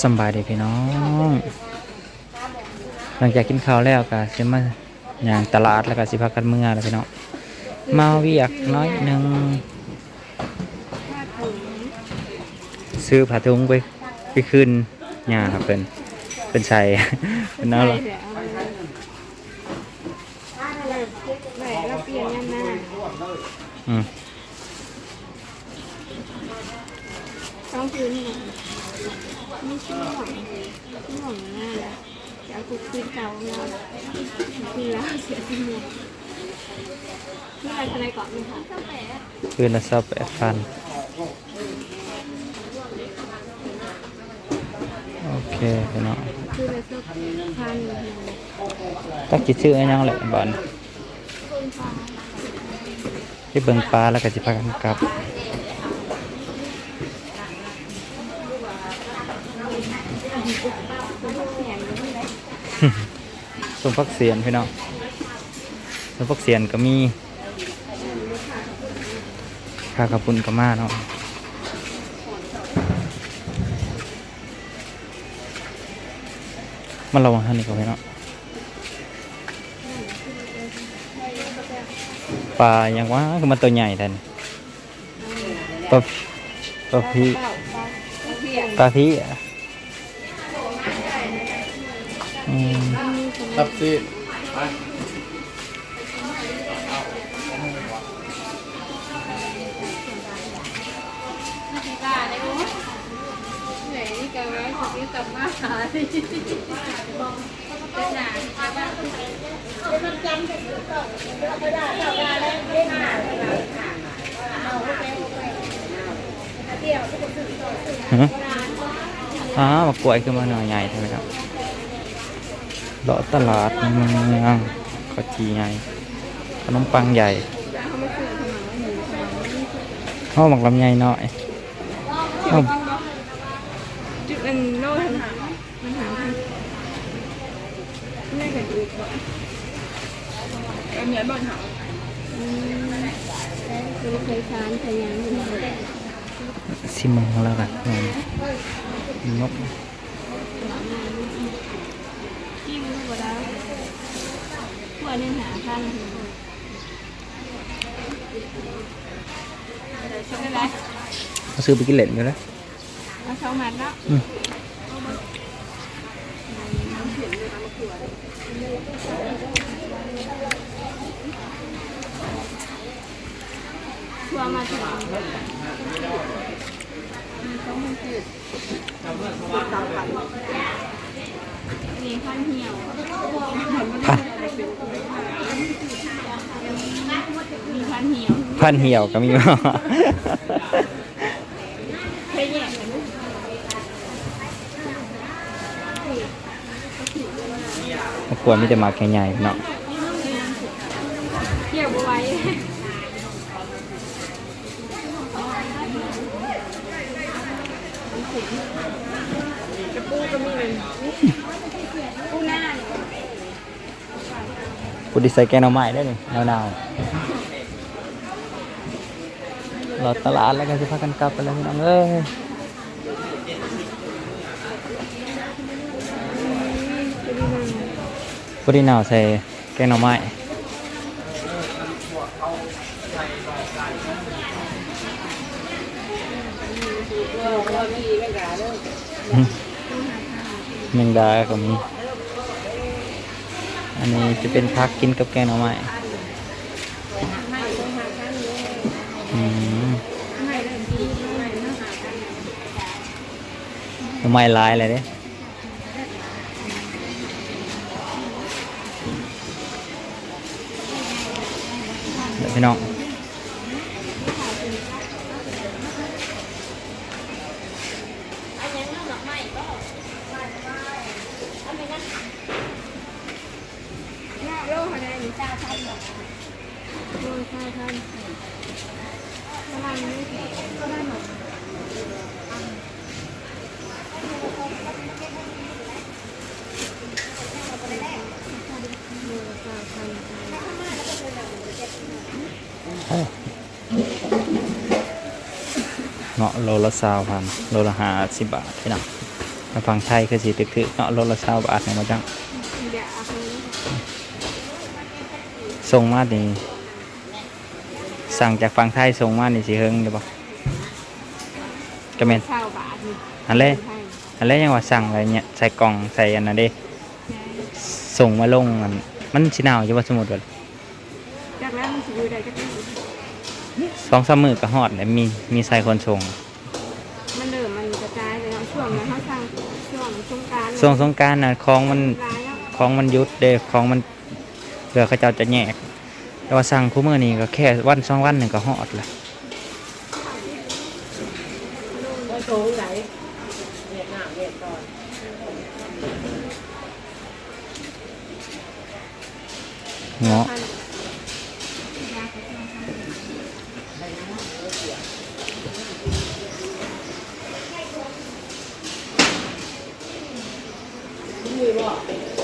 สำบายดีพี่น้อง หลังจากกินข้าวแล้วก็สิมาอย่างตลาดแล้วก็สิพักกันเมื่อแล้วพี่น้องมาเวียกน้อยหนึ่งซื้อผ้าถุงไปไปคืนยาครับเพิ่นเพิ่นใส่เพิ่นเอาละไหนเราเปลี่ยนยันหน้าอืมต้องพื้นหน่อย ไม่ช่วงช่วงหน้าแล้วจะเอาคุกคืนเก่าแล้วคืนแล้วเสียที่หมดนี่อะไรอะไรก่อนไหมคะคืนละสับแปดพันโอเคพี่น้องคืออะไรสักพันตักจิซื้ออันยังแหละบอลที่เบิ่งปลาแล้วก็สิพากันกลับ มพักเสียนพี่น้องสมพักเสียนก็มีข้ากระปุนก็มาเนาะมาระวังท่านนี่ก่อนพี่น้องปลาอย่างว่าคือมันตัวใหญ่แทนปลาปลาพีปลาพีอะ อืมครับสิไหนนี่กันไว้ถึงนี้กลับมาหาดิเป็นหนาฮะอ้าวมากล้วยขึ้นมาหน่อยใหญ่ใช่ไหมครับ เลาะตลาดในเมืองข้าวจีใหญ่ขนมปังใหญ่เขาไม่ซื้อทำไมหมูทำไมข้าวหมักลำไยหน่อยข้าวจุดมันโลทันหามันหาไม่เคยดูก่อนอันนี้บ้านหาอืมคือเคยทานเคยยังอยู่ซิมงแล้วกันอืมนก ที่รู้ว่าแล้ว พวกนี้หาทานชอบได้ไหมเขาซื้อไปกินเล่นอยู่แล้วเอาสองมัดแล้วอืมทัวร์มาถึงนี่ข้าวเหี่ยวพันมีพันเหี่ยว พันเหี่ยวก็มีมาเคยแยกกันมากล้วยไม่จะมาแค่ใหญ่เนาะเกี่ยวบัวไว้ กระปูก็มีเลยปูหน้ากูดีไซน์แกงหน่อไม้ได้เลยหนาวๆเราตลาดแล้วกันสิพากันกลับไปแล้วพี่น้องเอ้ยกูดีหนาวใส่แกงหน่อไม้ แมงดาก็มี อันนี้จะเป็นพักกินกับแกงหน่อไม้อืมหน่อไม้ลายเลยเด้เดี๋ยวพี่น้อง กอะไรหรือจ้าท่านโลกจ้าท่านประมาณนี้ก็ได้หมดโลกจ้าท่านาะโลละสาวพันโลละห้าสิบบาทพี่น้องมาฝั่งไทยคือสิตึกๆเนาะรถละ20บาทเนี่ยมาจัง อย่าเอาไป ส่งมานี่สั่งจากฝั่งไทยส่งมานี่สิเฮิงได้บ่ก็แม่นเช่าบาทนี่อันแรกอันแรกยังว่าสั่งอะไรเนี่ยใส่กล่องใส่อันนั้นเด้ส่งมาลงอันมันสิหนาวอยู่ว่าสมมุติว่าจากนั้นมันสิอยู่ได้ก็ได้สองสามมื้อก็ฮอดแล้วมีมีใส่คนส่งมันเริ่มมันกระจายไปแล้วช่วงนั้นเขาสร้างช่วงสงกรารส่งสงกรารน่ะของมันร้ายแล้วของมันหยุดเด้ของมันเผื่อเขาเจ้าจะแยก แต่ว่าสั่งคู่มือนี้ก็แค่วันสองวันหนึ่งก็ฮอดละเงาะมีบ่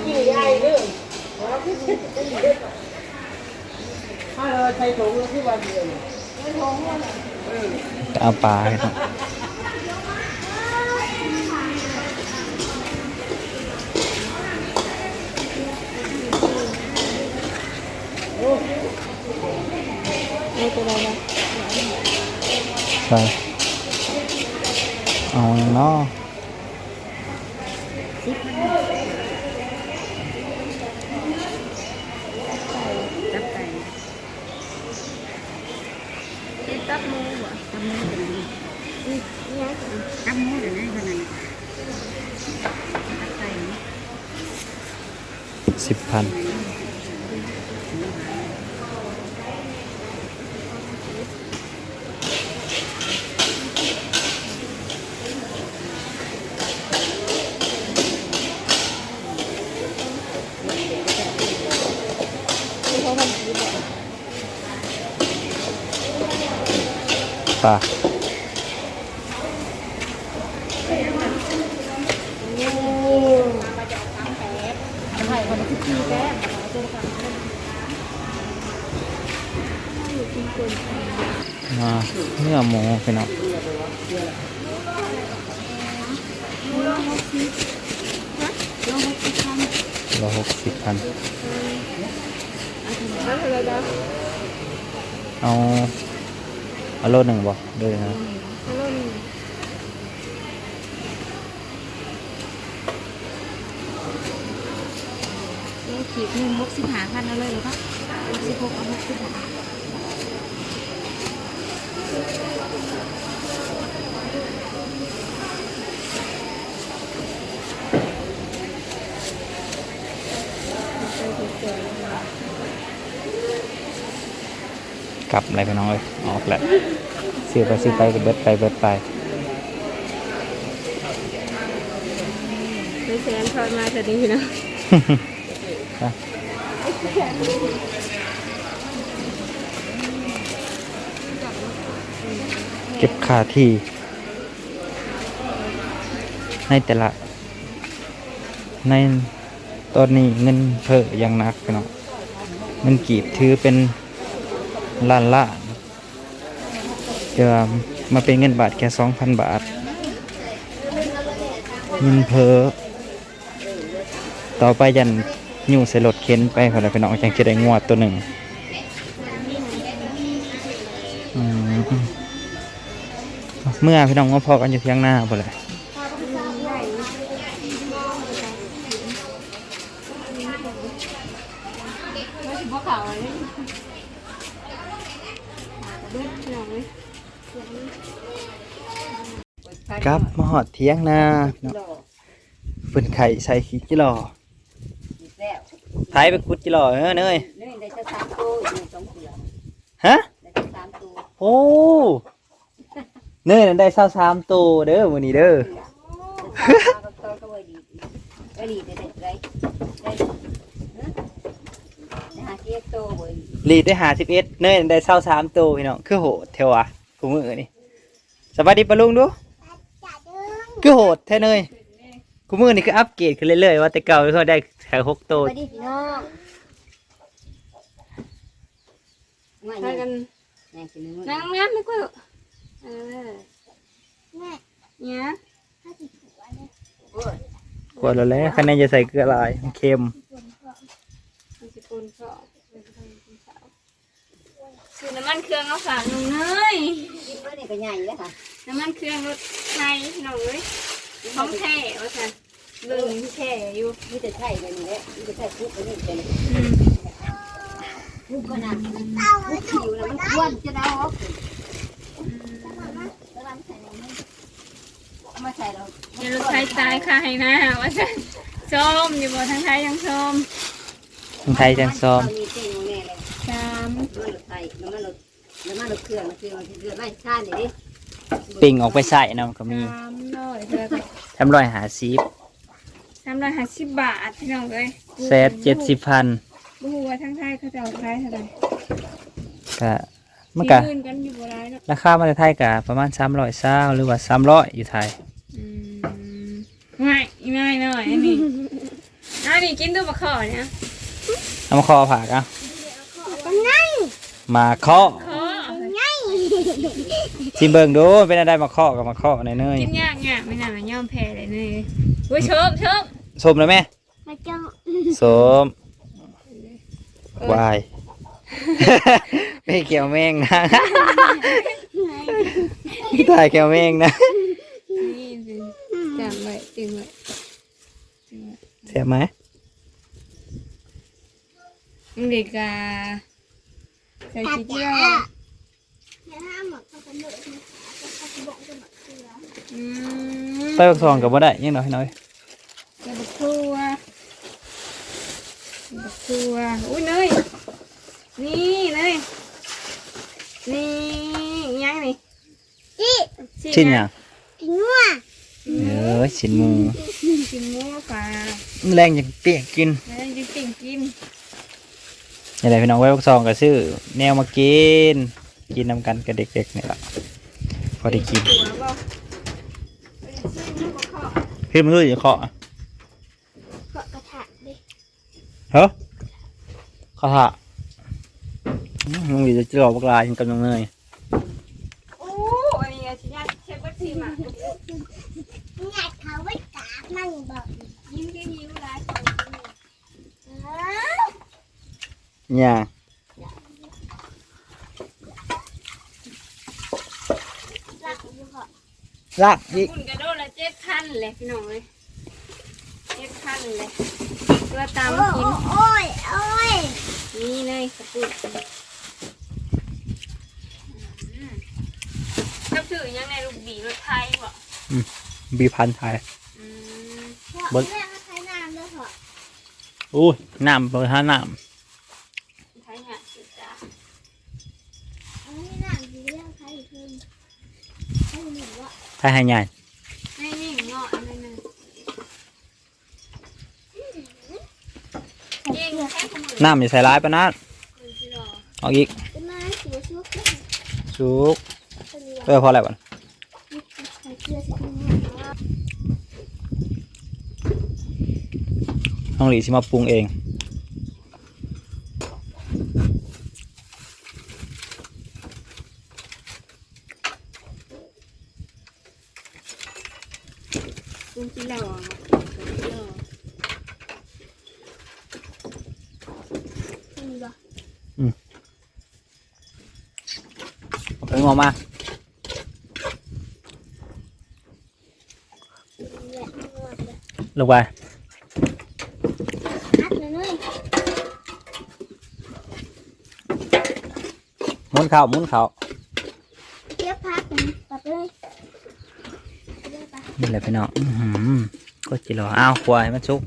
เออกี่ใหญ่เรื่องถ้าเราใช้ถุงที่วันเดียวเอาปลาให้ครับไม่เป็นไรนะใส่เอาเนาะ จับไก่ ติดตับมือบ่ จับมือกันนี่ นี่เนี่ย จับมือกันนี่คนนั้นจับไก่ สิบพันที่เขาทำกินแบบปา ไข่คนที่ขี้แก้ม อยู่ที่คน มา เนื้อหมูพี่น้องโลหกสิบฮะลหกสิบพันร้อยหกสิบพันเท่าอาเอาโลหนึ่งบ่ด้วยนะฮัลโหลนี่เอ๊ะขีดหนึ่งหกสิบห้าพันเอาเลยหรือปล่าหกสิบหกเอาหกสิบห้า กลับอะไรพี่น้องเอ้ยออกแล้วซื้อไปซื้อไปก็เบิดไปเบิดไปไปแซนทอดมาแต่นี้นะเก็บค่าที่ในแต่ละ ในตอนนี้เงินเพิ่มอย่างหนักพี่น้องเงินกีบถือเป็น ล้านล้านเดี๋ยวมาเป็นเงินบาทแค่สองพันบาท เงินเพอต่อไปยันยู่ใส่รถเข็นไปพอแล้วพี่น้องจังจะได้งวดตัวหนึ่งเมื่อพี่น้องก็พอกันอยู่เที่ยงหน้าพอเลยแล้วถึงพวกเขาเลยเด็ดหน่อย ครับมาหอดเที่ยงนาพี่น้องเพิ่นไข่ใส่ขี้จิหลอไทยไปคุดจิหลอเออเนยนี่ได้จะสามตัวอยู่สองเสือฮะโอ้เนยนั่นได้เศร้าสามตัวเด้อวันนี้เด้อลีดได้หาสิบเอ็ดเนยได้เศร้าสามตัวพี่น้องคือโหเทวะ กูมือนี่สวัสดีปะลุงดูคือโหดแท้เนยกูมือนี่คืออัปเกรดขึ้นเรื่อยๆว่าแต่เก่าเขาได้แค่หกตัวไปดิพี่น้องไม่ไปยังกันยังกินนึงนั่งงั้นไม่กูเออเนี่ยโอ้ยกว่าแล้วแหละคะแนนจะใส่เกลือหลายมันเค็ม มันจะปนก็ซื้อน้ำมัน เครื่องเอาฝากหนุ่มเนยกินเมื่อนี่ก็ใหญ่แล้วค่ะน้ำมันเครื่องรถไทยหน่อยท้องแท้ว่าสันเบิ่งแท้อยู่มีแต่ไข่กันนี่แหละมีแต่ไข่คุกกันนี่เป็นอืมคุกมันอะคุกผิวแล้วมันอ้วนจะได้ออกมาใส่เราเดี๋ยวรถไทยตายค่ะให้นะว่าสันส้มอยู่บ่ทางไทยยังส้มคนไทยจังซ้อมมีเต้นแน่เลย สาม น้ำมันรถไฟน้ำมันรถ น้ำมันรถเครื่องเครื่องเครื่องไม่ชาติดิปิ่งออกไปใส่นำก็มีสามร้อยเด้อทำร้อยหาซีฟสามร้อยห้าสิบบาทพี่น้องเอ้ยเซตเจ็ดสิบพันบ่ฮู้ว่าทางไทยเขาจะเอาขายเท่าไหร่ก็มันก็สี่หมื่นกันอยู่บ่ได้เนาะราคามาในไทยก็ประมาณสามร้อยเศร้าหรือว่าสามร้อยอยู่ไทยอืมง่ายง่ายหน่อยอันนี้อันนี้กินตัวบะข้อเนี่ยเอามาคอผักอะมาเคาะข้อ ชิมเบิ่งดูเป็นอะไรมาเคาะกับมาเคาะในเนยกินยากยากไม่น่าย่อมแพ้เลยนี่อุ้ยชมชมสมแล้วแม่มาจ้องสมวายไม่เกี่ยวแมงนะไม่ตายเกี่ยวแมงนะนี่สิจำไว้จริงไว้จริงไว้เสียไหมเด็กกาใส่ชีเจียว อืมใส่บักซองกับบ่ได้ยังน้อยน้อยใส่บักทัวบักทัวอุ้ยเนยนี่เนยนี่ยังนี่ชิ้นหยังกินงัวเออชิ้นหมูกินงัวปลาแรงอย่างเปียกกินแล้วจะปิ่งกินนี่แหละพี่น้องไว้บักซองก็ซื้อแนวมากิน กินนำกันกับเด็กๆนี่แหละพอได้กินตัวบ่พี่มันรู้อยู่เคาะอะเกาะกระถางดิเฮ้ยเคาะถะอืมมึงจะหลอกบักลายกับน้องเนยโอ้อันนี้อาชิญาเชฟบัตซีมาอยากเขาไว้กราบมันบอกยิ้มก็ยิ้มร้ายเออเนี่ย หลักอยู่เหรอ ลากอีกคุณกระโดดละเจ็ดพันเลยพี่น้องเลยเจ็ดพันเลยตัวตามโอ้กินโอ้ยโอ้ยนี่เลยกระปุกกับถือยังในลูกบีรถไทยบ่บีพันไทยอืมบนแม่ก็ใช้น้ำด้วยเหรออู้ยน้ำเปิดห้าน้ไทยเนี่ยสิจ้าอันนี้น้ำดีเรื่องใช้อีกทีให้หนูว่าำไทยให้ใหญ่ให้นี่เงาะอันนั้นน่ะเก่งแค่ขมือน้ำอย่าใส่ร้ายปะนะคนที่รอเอาอีกเป็นไม้สีชุบสุกเป็นเออพอแล้วบ่ใส่เสื้อสีม่วงน้องหลีสิมาปรุงเอง คนที่รอคนที่รอ มีบ่ เอาไปงอมาเนี่ยนวดเลยลงไปพัดเลยนุ้ยหมุนเข่าหมุนเข่าเทียบพัดเลยตัดเลยเลือกไปนี่แหละพี่น้องอื้อหือก็จิรออ้าวควายมันสุก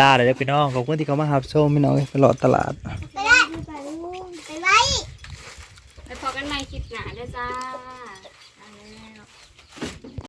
ลาเลยเด้อพี่น้องขอบคุณที่เขามาหับชมพี่น้องตลอดตลาด